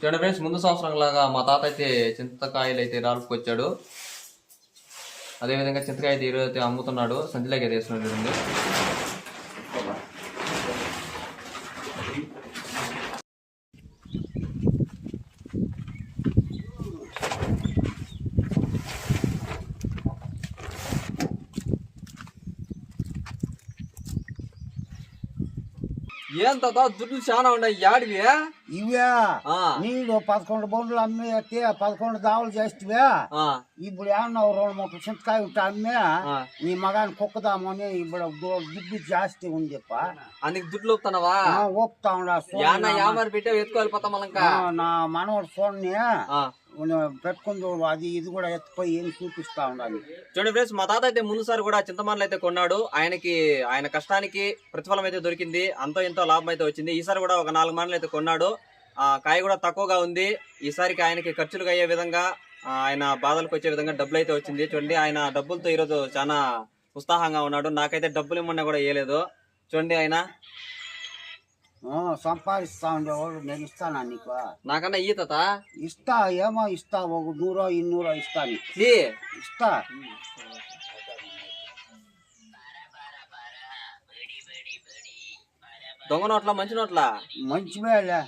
చూడండి ఫ్రెండ్స్ ముందు సంవత్సరం లాగా మా తాత అయితే చింతకాయలు అయితే రాలుపుకొచ్చాడు అదేవిధంగా చింతకాయ అయితే ఈరోజు అయితే అమ్ముతున్నాడు. సంచిలోకి అయితే వేస్తున్నాడు చూడండి. ఏం తాత దుడ్లు చాలా ఉన్నాయి యాడివి? ఇవే. నీళ్ళు పదకొండు బొండ్లు అమ్మి ఎత్తి పదకొండు దావలు చేస్తే ఇప్పుడు ఏమన్నా ఓ రెండు మూడు చింతకాయ ఉంటే అమ్మి. నీ మగాన్ని కుక్కదామని ఇప్పుడు దుడ్డు జాస్తి ఉంది చెప్ప. అందుకు దుడ్లు ఒప్పుతున్నావా? ఆ, ఓపుతా ఉండా యామరి పెట్టావు ఎత్తుకోవాలిపోతాం మళ్ళీ నా మనవడు చూడని పెట్టుకుంది అది ఇది కూడా ఎత్తుపోయి ఏం చూపిస్తా ఉండాలి. చూడండి ఫ్రెండ్స్ మా తాత అయితే ముందుసారి కూడా చింతమానులు అయితే కొన్నాడు. ఆయనకి ఆయన కష్టానికి ప్రతిఫలం అయితే దొరికింది. అంతో ఎంతో లాభం అయితే వచ్చింది. ఈసారి కూడా ఒక నాలుగు మానలు అయితే కొన్నాడు. ఆ కాయ కూడా తక్కువగా ఉంది. ఈసారికి ఆయనకి ఖర్చులు అయ్యే విధంగా ఆయన బాధలకు వచ్చే విధంగా డబ్బులు అయితే వచ్చింది. చూడండి ఆయన డబ్బులతో ఈరోజు చాలా ఉత్సాహంగా ఉన్నాడు. నాకైతే డబ్బులు ఇమ్మన్నా కూడా వేయలేదు చూడండి ఆయన సంపాదిస్తా ఉండేవాడు నేను ఇస్తానా నీకు? నాకన్నా ఈ తాత ఇస్తా ఏమో ఇస్తా ఒక నూరో ఇన్నూరో ఇస్తా. ఇస్తా. దొంగ నోట్ల మంచి నోట్ల? మంచివేలే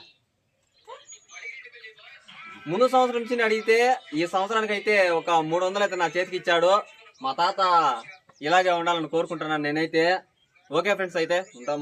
ముందు సంవత్సరం నుంచి అడిగితే ఈ సంవత్సరానికి అయితే ఒక మూడు వందలు అయితే నా చేతికి ఇచ్చాడు. మా తాత ఇలాగే ఉండాలని కోరుకుంటున్నాను నేనైతే. ఓకే ఫ్రెండ్స్ అయితే ఉంటాము.